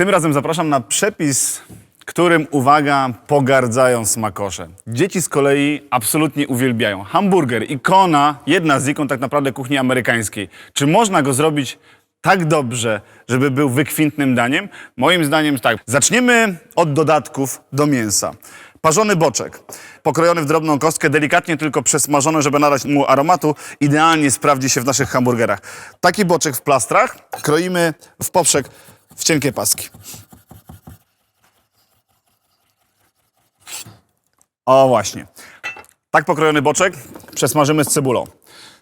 Tym razem zapraszam na przepis, którym, uwaga, pogardzają smakosze. Dzieci z kolei absolutnie uwielbiają. Hamburger, ikona, jedna z ikon tak naprawdę kuchni amerykańskiej. Czy można go zrobić tak dobrze, żeby był wykwintnym daniem? Moim zdaniem tak. Zaczniemy od dodatków do mięsa. Parzony boczek, pokrojony w drobną kostkę, delikatnie tylko przesmażony, żeby nadać mu aromatu, idealnie sprawdzi się w naszych hamburgerach. Taki boczek w plastrach kroimy w poprzek w cienkie paski. O właśnie. Tak pokrojony boczek przesmażymy z cebulą.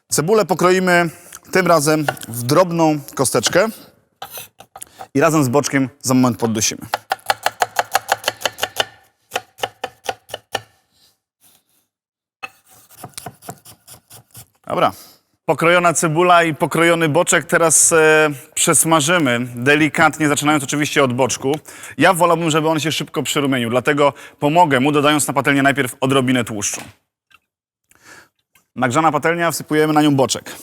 Cebulę pokroimy tym razem w drobną kosteczkę i razem z boczkiem za moment poddusimy. Dobra. Pokrojona cebula i pokrojony boczek teraz e, przesmażymy delikatnie, zaczynając oczywiście od boczku. Ja wolałbym, żeby on się szybko przyrumienił, dlatego pomogę mu, dodając na patelnię najpierw odrobinę tłuszczu. Nagrzana patelnia, wsypujemy na nią boczek.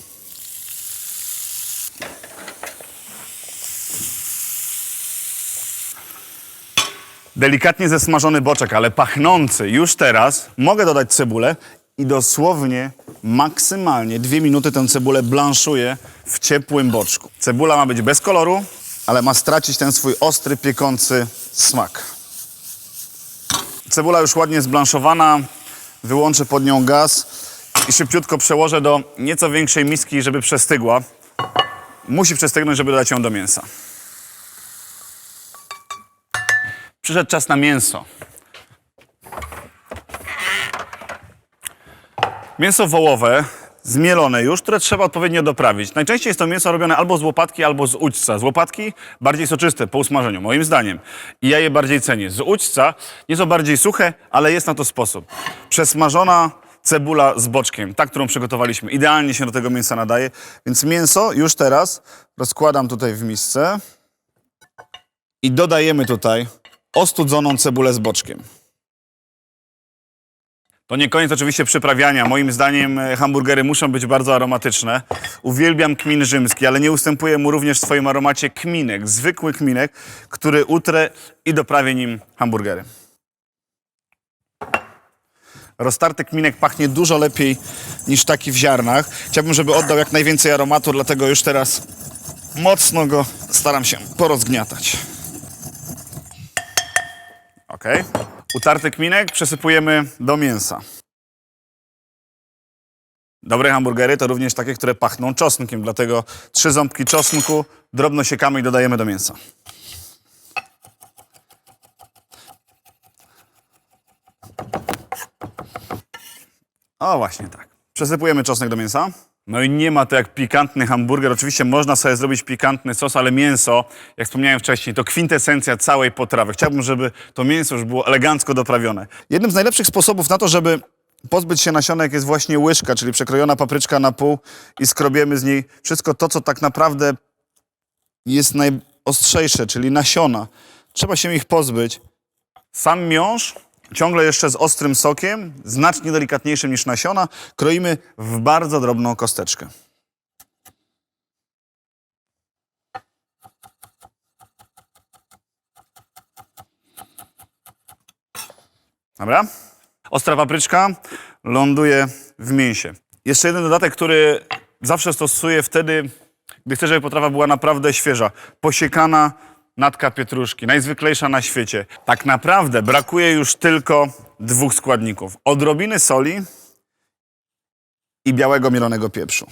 Delikatnie zesmażony boczek, ale pachnący już teraz. Mogę dodać cebulę i dosłownie maksymalnie dwie minuty tę cebulę blanszuję w ciepłym boczku. Cebula ma być bez koloru, ale ma stracić ten swój ostry, piekący smak. Cebula już ładnie zblanszowana. Wyłączę pod nią gaz i szybciutko przełożę do nieco większej miski, żeby przestygła. Musi przestygnąć, żeby dodać ją do mięsa. Przyszedł czas na mięso. Mięso wołowe, zmielone już, które trzeba odpowiednio doprawić. Najczęściej jest to mięso robione albo z łopatki, albo z udźca. Z łopatki bardziej soczyste po usmażeniu, moim zdaniem. I ja je bardziej cenię. Z udźca nieco bardziej suche, ale jest na to sposób. Przesmażona cebula z boczkiem, ta, którą przygotowaliśmy, idealnie się do tego mięsa nadaje. Więc mięso już teraz rozkładam tutaj w misce i dodajemy tutaj ostudzoną cebulę z boczkiem. To nie koniec oczywiście przyprawiania. Moim zdaniem e, hamburgery muszą być bardzo aromatyczne. Uwielbiam kmin rzymski, ale nie ustępuję mu również w swoim aromacie kminek, zwykły kminek, który utrę i doprawię nim hamburgery. Roztarty kminek pachnie dużo lepiej niż taki w ziarnach. Chciałbym, żeby oddał jak najwięcej aromatu, dlatego już teraz mocno go staram się porozgniatać. Ok. Utarty kminek przesypujemy do mięsa. Dobre hamburgery to również takie, które pachną czosnkiem, dlatego trzy ząbki czosnku drobno siekamy i dodajemy do mięsa. O, właśnie tak. Przesypujemy czosnek do mięsa. No i nie ma to jak pikantny hamburger. Oczywiście można sobie zrobić pikantny sos, ale mięso, jak wspomniałem wcześniej, to kwintesencja całej potrawy. Chciałbym, żeby to mięso już było elegancko doprawione. Jednym z najlepszych sposobów na to, żeby pozbyć się nasionek jest właśnie łyżka, czyli przekrojona papryczka na pół i skrobiemy z niej wszystko to, co tak naprawdę jest najostrzejsze, czyli nasiona. Trzeba się ich pozbyć. Sam miąższ, ciągle jeszcze z ostrym sokiem, znacznie delikatniejszym niż nasiona, kroimy w bardzo drobną kosteczkę. Dobra? Ostra papryczka ląduje w mięsie. Jeszcze jeden dodatek, który zawsze stosuję wtedy, gdy chcę, żeby potrawa była naprawdę świeża. Posiekana natka pietruszki, najzwyklejsza na świecie. Tak naprawdę brakuje już tylko dwóch składników. Odrobiny soli i białego mielonego pieprzu.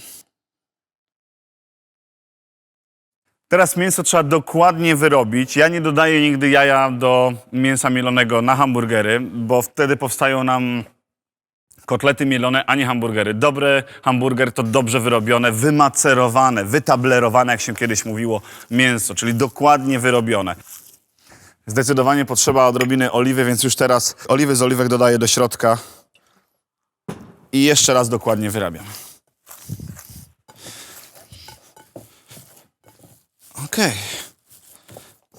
Teraz mięso trzeba dokładnie wyrobić. Ja nie dodaję nigdy jaja do mięsa mielonego na hamburgery, bo wtedy powstają nam kotlety mielone, a nie hamburgery. Dobry hamburger to dobrze wyrobione, wymacerowane, wytablerowane, jak się kiedyś mówiło, mięso, czyli dokładnie wyrobione. Zdecydowanie potrzeba odrobiny oliwy, więc już teraz oliwy z oliwek dodaję do środka i jeszcze raz dokładnie wyrabiam. Okej.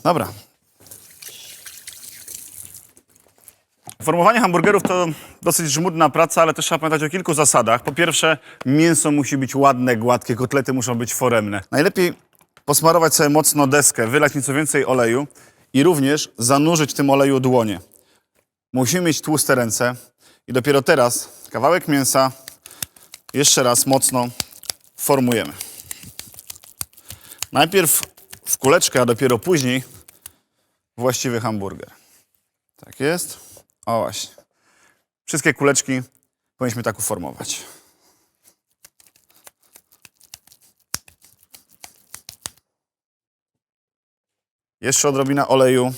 Dobra. Formowanie hamburgerów to dosyć żmudna praca, ale też trzeba pamiętać o kilku zasadach. Po pierwsze, mięso musi być ładne, gładkie, kotlety muszą być foremne. Najlepiej posmarować sobie mocno deskę, wylać nieco więcej oleju i również zanurzyć w tym oleju dłonie. Musimy mieć tłuste ręce i dopiero teraz kawałek mięsa jeszcze raz mocno formujemy. Najpierw w kuleczkę, a dopiero później właściwy hamburger. Tak jest. O właśnie. Wszystkie kuleczki powinniśmy tak uformować. Jeszcze odrobina oleju.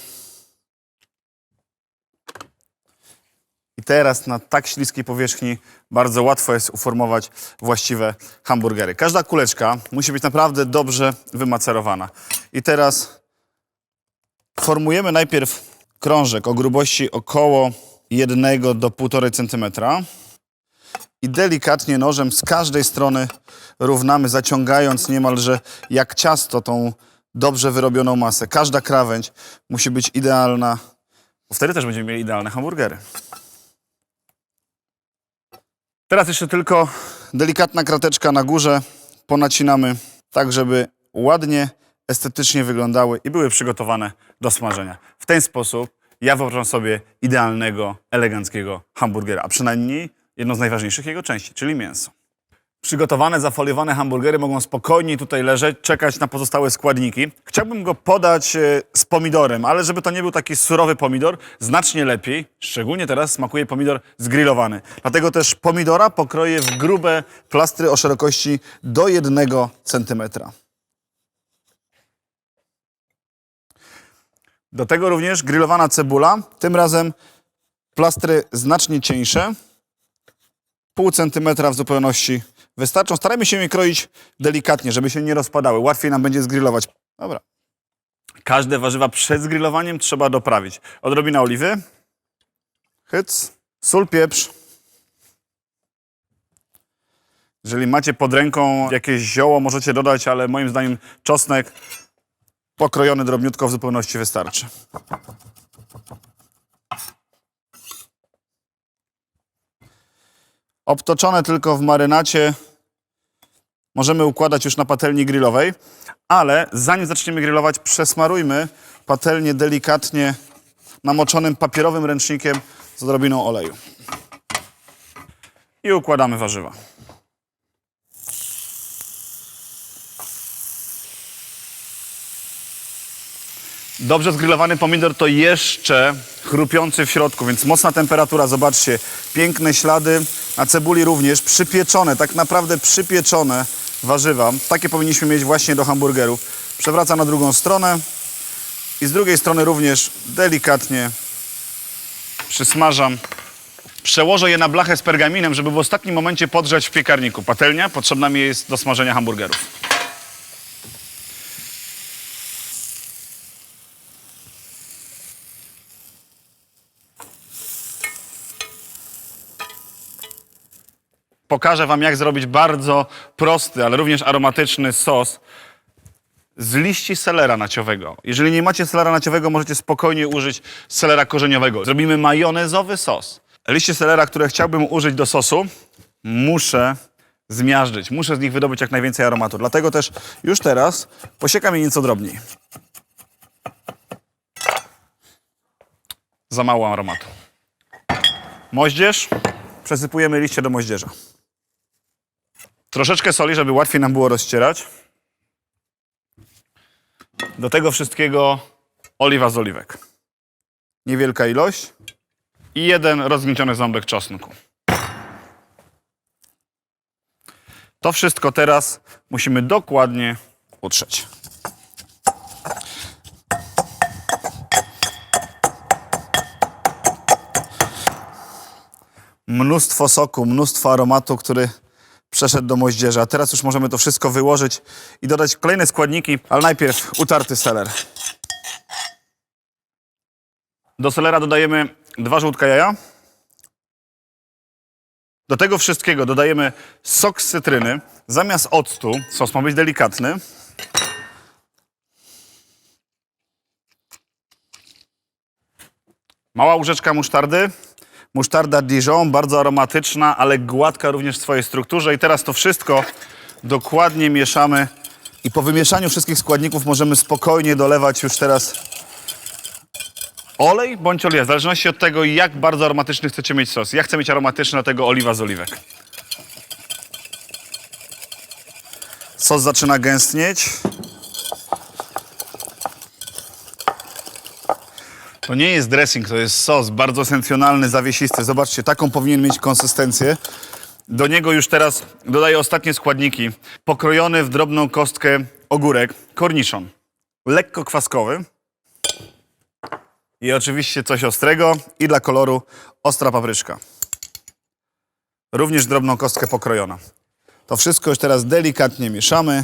I teraz na tak śliskiej powierzchni bardzo łatwo jest uformować właściwe hamburgery. Każda kuleczka musi być naprawdę dobrze wymacerowana. I teraz formujemy najpierw krążek o grubości około 1 do 1,5 cm i delikatnie nożem z każdej strony równamy, zaciągając niemalże jak ciasto tą dobrze wyrobioną masę. Każda krawędź musi być idealna, bo wtedy też będziemy mieli idealne hamburgery. Teraz jeszcze tylko delikatna krateczka na górze. Ponacinamy tak, żeby ładnie, estetycznie wyglądały i były przygotowane do smażenia. W ten sposób ja wyobrażam sobie idealnego, eleganckiego hamburgera, a przynajmniej jedną z najważniejszych jego części, czyli mięso. Przygotowane, zafoliowane hamburgery mogą spokojnie tutaj leżeć, czekać na pozostałe składniki. Chciałbym go podać e, z pomidorem, ale żeby to nie był taki surowy pomidor, znacznie lepiej, szczególnie teraz smakuje pomidor zgrillowany. Dlatego też pomidora pokroję w grube plastry o szerokości do 1 cm. Do tego również grillowana cebula, tym razem plastry znacznie cieńsze, pół centymetra w zupełności wystarczą. Starajmy się je kroić delikatnie, żeby się nie rozpadały. Łatwiej nam będzie zgrillować. Dobra. Każde warzywa przed zgrillowaniem trzeba doprawić. Odrobina oliwy, hyc, sól, pieprz. Jeżeli macie pod ręką jakieś zioło, możecie dodać, ale moim zdaniem czosnek pokrojony drobniutko w zupełności wystarczy. obtoczone tylko w marynacie. Możemy układać już na patelni grillowej, ale zanim zaczniemy grillować, przesmarujmy patelnię delikatnie namoczonym papierowym ręcznikiem z odrobiną oleju. I układamy warzywa. Dobrze zgrillowany pomidor to jeszcze chrupiący w środku, więc mocna temperatura, zobaczcie, piękne ślady, na cebuli również, przypieczone, tak naprawdę przypieczone warzywa. Takie powinniśmy mieć właśnie do hamburgerów. Przewracam na drugą stronę i z drugiej strony również delikatnie przysmażam. Przełożę je na blachę z pergaminem, żeby w ostatnim momencie podgrzać w piekarniku. Patelnia potrzebna mi jest do smażenia hamburgerów. Pokażę Wam, jak zrobić bardzo prosty, ale również aromatyczny sos z liści selera naciowego. Jeżeli nie macie selera naciowego, możecie spokojnie użyć selera korzeniowego. Zrobimy majonezowy sos. Liście selera, które chciałbym użyć do sosu, muszę zmiażdżyć. Muszę z nich wydobyć jak najwięcej aromatu. Dlatego też już teraz posiekam je nieco drobniej. Za mało aromatu. Moździerz. Przesypujemy liście do moździerza. Troszeczkę soli, żeby łatwiej nam było rozcierać. Do tego wszystkiego oliwa z oliwek. Niewielka ilość. I jeden rozgnieciony ząbek czosnku. To wszystko teraz musimy dokładnie utrzeć. Mnóstwo soku, mnóstwo aromatu, który przeszedł do moździerza. Teraz już możemy to wszystko wyłożyć i dodać kolejne składniki, ale najpierw utarty seler. Do selera dodajemy dwa żółtka jaja. Do tego wszystkiego dodajemy sok z cytryny. Zamiast octu, sos ma być delikatny. Mała łyżeczka musztardy. Musztarda Dijon, bardzo aromatyczna, ale gładka również w swojej strukturze. I teraz to wszystko dokładnie mieszamy. I po wymieszaniu wszystkich składników możemy spokojnie dolewać już teraz olej bądź oliwa, w zależności od tego, jak bardzo aromatyczny chcecie mieć sos. Ja chcę mieć aromatyczny, dlatego oliwa z oliwek. Sos zaczyna gęstnieć. To nie jest dressing, to jest sos bardzo esencjonalny, zawiesisty. Zobaczcie, taką powinien mieć konsystencję. Do niego już teraz dodaję ostatnie składniki. Pokrojony w drobną kostkę ogórek, korniszon, lekko kwaskowy i oczywiście coś ostrego i dla koloru ostra papryczka. Również drobną kostkę pokrojona. To wszystko już teraz delikatnie mieszamy.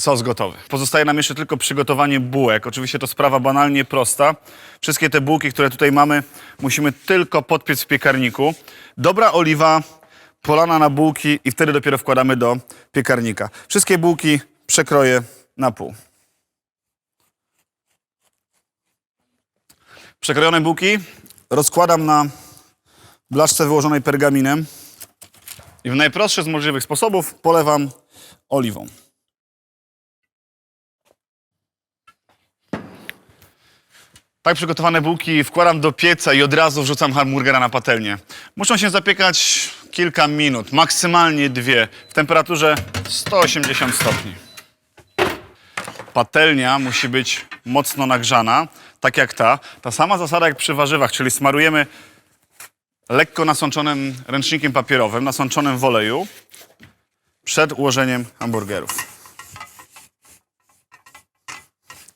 Sos gotowy. Pozostaje nam jeszcze tylko przygotowanie bułek. Oczywiście to sprawa banalnie prosta. Wszystkie te bułki, które tutaj mamy, musimy tylko podpiec w piekarniku. Dobra oliwa polana na bułki i wtedy dopiero wkładamy do piekarnika. Wszystkie bułki przekroję na pół. Przekrojone bułki rozkładam na blaszce wyłożonej pergaminem i w najprostszy z możliwych sposobów polewam oliwą. Tak przygotowane bułki wkładam do pieca i od razu wrzucam hamburgera na patelnię. Muszą się zapiekać kilka minut, maksymalnie dwie, w temperaturze 180 stopni. Patelnia musi być mocno nagrzana, tak jak ta. Ta sama zasada jak przy warzywach, czyli smarujemy lekko nasączonym ręcznikiem papierowym, nasączonym w oleju przed ułożeniem hamburgerów.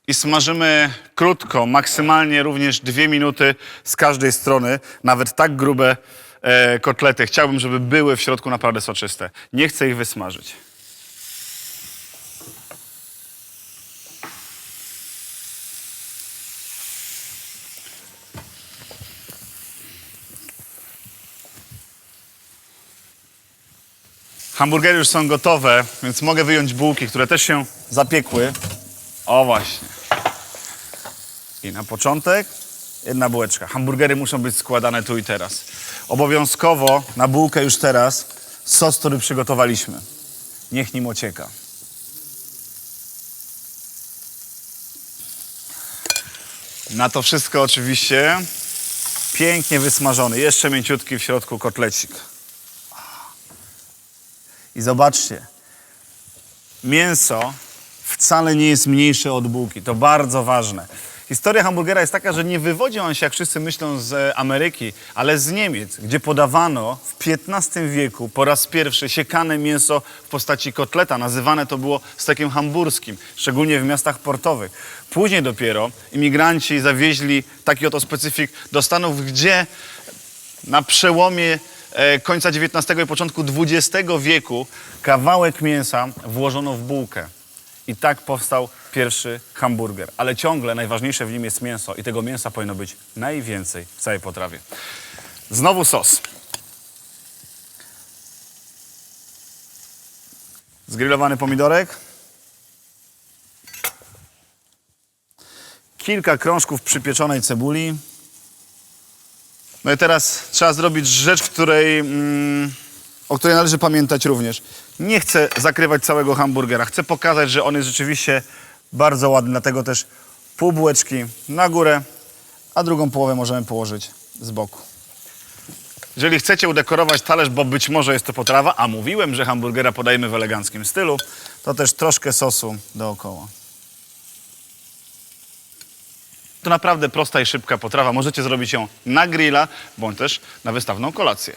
I smażymy krótko, maksymalnie również dwie minuty z każdej strony, nawet tak grube e, kotlety. Chciałbym, żeby były w środku naprawdę soczyste. Nie chcę ich wysmażyć. Hamburgery już są gotowe, więc mogę wyjąć bułki, które też się zapiekły. O właśnie. I na początek jedna bułeczka. Hamburgery muszą być składane tu i teraz. Obowiązkowo na bułkę już teraz sos, który przygotowaliśmy. Niech nim ocieka. Na to wszystko oczywiście pięknie wysmażony, jeszcze mięciutki w środku kotlecik. I zobaczcie, mięso wcale nie jest mniejsze od bułki. To bardzo ważne. Historia hamburgera jest taka, że nie wywodzi on się, jak wszyscy myślą, z Ameryki, ale z Niemiec, gdzie podawano w XV wieku po raz pierwszy siekane mięso w postaci kotleta. Nazywane to było stekiem hamburskim, szczególnie w miastach portowych. Później dopiero imigranci zawieźli taki oto specyfik do Stanów, gdzie na przełomie e, końca XIX i początku XX wieku kawałek mięsa włożono w bułkę. I tak powstał pierwszy hamburger. Ale ciągle najważniejsze w nim jest mięso i tego mięsa powinno być najwięcej w całej potrawie. Znowu sos. Zgrillowany pomidorek. Kilka krążków przypieczonej cebuli. No i teraz trzeba zrobić rzecz, której, mm, o której należy pamiętać również. Nie chcę zakrywać całego hamburgera. Chcę pokazać, że on jest rzeczywiście bardzo ładny, dlatego też pół bułeczki na górę, a drugą połowę możemy położyć z boku. Jeżeli chcecie udekorować talerz, bo być może jest to potrawa, a mówiłem, że hamburgera podajemy w eleganckim stylu, to też troszkę sosu dookoła. To naprawdę prosta i szybka potrawa. Możecie zrobić ją na grilla, bądź też na wystawną kolację.